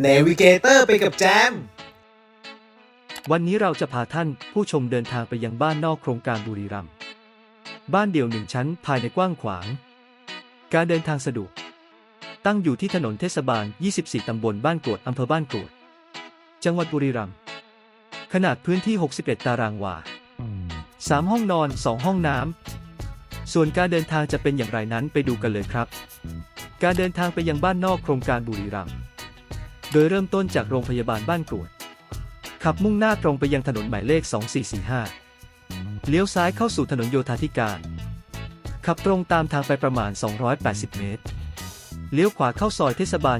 เนวิเกเตอร์ไปกับแจม วันนี้เราจะพาท่านผู้ชมเดินทางไปยังบ้านนอกโครงการบุรีรัมย์บ้านเดี่ยวหนึ่งชั้นภายในกว้างขวาง การเดินทางสะดวก ตั้งอยู่ที่ถนนเทศบาล 24 ตำบลบ้านกรวดอำเภอบ้านกรวด จังหวัดบุรีรัมย์ ขนาดพื้นที่ 61 ตารางวา 3 ห้องนอน 2 ห้องน้ำ ส่วนการเดินทางจะเป็นอย่างไรนั้นไปดูกันเลยครับ การเดินทางไปยังบ้านนอกโครงการบุรีรัมย์ โดยเริ่มต้นจากโรงพยาบาลบ้านกรวด ขับมุ่งหน้าตรงไปยังถนนหมายเลข 2445 เลี้ยวซ้ายเข้าสู่ถนนโยธาธิการ ขับตรงตามทางไปประมาณ 280 เมตร เลี้ยวขวาเข้าซอยเทศบาล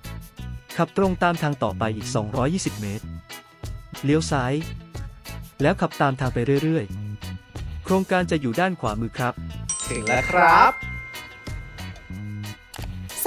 24 ขับตรงตามทางต่อไปอีก 220 เมตร เลี้ยวซ้าย แล้วขับตามทางไปเรื่อยๆ โครงการจะอยู่ด้านขวามือครับ ถึงแล้วครับ